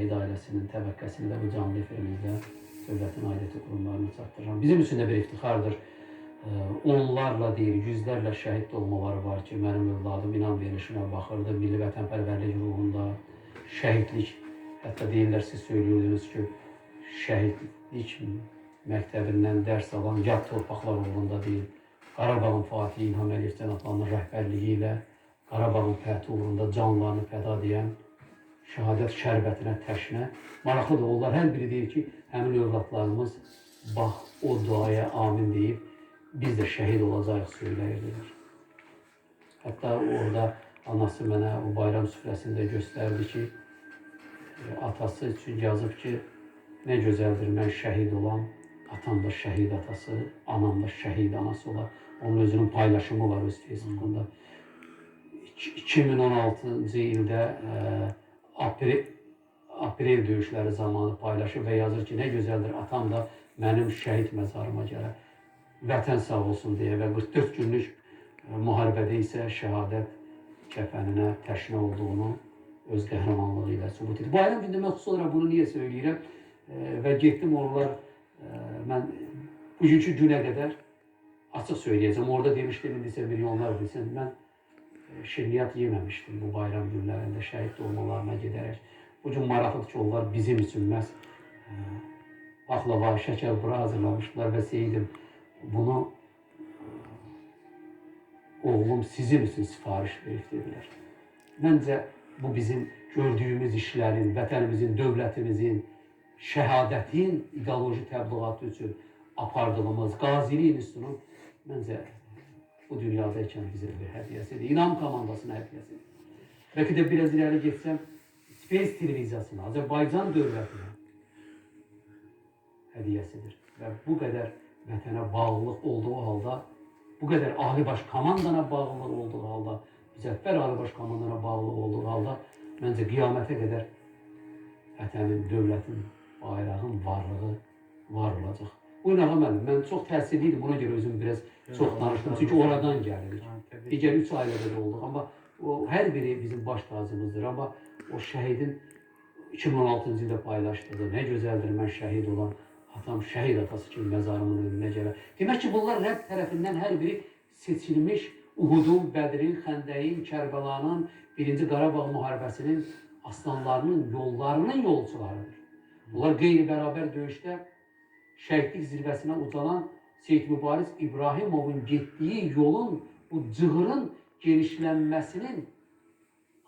şəhid ailəsinin təbəqqəsini də bu canlı efirimizdə dövlətin aidiyyəti qurumlarına çatdırıram. Bizim üçün də bir iftixardır. Ee, Onlarla deyil, yüzlərlə şəhid olmaları var ki, mənim övladım inan verilişinə baxırdı, milli vətənpərvərlik ruhunda, şəhidlik, hətta deyirlər siz söylüyordunuz ki, şəhidlik məktəbindən dərs alan yad torpaqlar uğrunda deyil, Qarabağın Fatih İlham Əliyev cənablarının rəhbərliyi ilə Qarabağın fəthi uğrunda canlarını fəda edən şəhadət şərbətinə, təşnə. Maraqlıdır, onlar hər biri deyir ki, həmin övladlarımız bax o duaya amin deyib biz də şəhid olacağıq söyləyirdilər. Hətta orada anası mənə o bayram süfrəsində göstərdi ki, e, atası üçün yazıb ki, nə gözəldir mən şəhid olan, atam da şəhid atası, anam da şəhid anası olar. Onun özünün paylaşımı var öz Facebook'unda. İki- 2016-cı ildə e, aprel, aprel döyüşləri zamanı paylaşır və yazır ki, nə gözəldir atam da mənim şəhid məzarıma gələr. Vətən sağ olsun deyə və 44 günlük e, müharibədə isə şəhadət kəfəninə təşnə olduğunu öz qəhrəmanlığı ilə sübut edir. Bayram günü mən xüsusi bunu niyə söyləyirəm? E, və getdim onlar e, mən bugünkü günə qədər açıq söyləyəcəm. Orada demişdim, indisə milyonlar bilsin. Mən e, şirniyyat yeməmişdim bu bayram günlərində şəhid olmalarına gedərək. Bu gün maraqlıdır ki, onlar bizim üçün məhz e, baklava, şəkər bura hazırlamışdılar və Seyidim bunu e, oğlum sizin üçün sifariş verib dedilər. Məncə bu bizim gördüyümüz işlərin, vətənimizin, dövlətimizin, şəhadətin ideoloji təbliğatı üçün apardığımız Qazili İnstitutunun məncə bu dünyadaykən bizə bir hədiyyəsidir. İnam komandasının hədiyyəsidir. Bəlkə də biraz irəli getsəm, Space televiziyasına, Azərbaycan dövlətinə hədiyyəsidir. Və bu qədər vətənə bağlılıq olduğu halda, bu qədər Ali Baş komandana bağlılıq olduğu halda, Müzəffər Ali Baş komandana bağlılıq olduğu halda, məncə qiyamətə qədər vətənin, dövlətin, bayrağın varlığı var olacaq. Buyurun ağa müəllim, mən çox təsirliydim, buna görə özüm biraz çox danışdım. Çünki oradan gəlirik. Digər üç ailədə də olduq, amma o hər biri bizim baş tacımızdır. Amma o şəhidin 2016-cı ildə paylaşdığı, nə gözəldir mən şəhid olan atam şəhid atası kimi məzarımın önünə gələr. Demək ki, bunlar Rəbb tərəfindən hər biri seçilmiş Uhudun, Bədrin, Xəndəyin, Kərbəlanın, 1-ci Qarabağ müharibəsinin aslanlarının, yollarının yolçularıdır. Bunlar qeyri-bərabər döyüşdə şəhidlik zirvəsinə ucalan Seyid Mübariz İbrahimovun getdiyi yolun, bu cığırın genişlənməsinin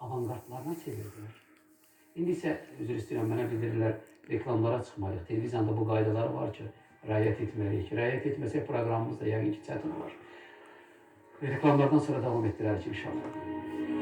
avangardlarına çevirdilər. İndi isə üzr istəyirəm, mənə bildirirlər, reklamlara çıxmalıyıq. Televiziyada bu qaydalar var ki, rəayət etməliyik. Rəayət etməsək proqramımız da yəqin ki, çətin olar. Reklamlardan sonra davam etdirərik inşallah.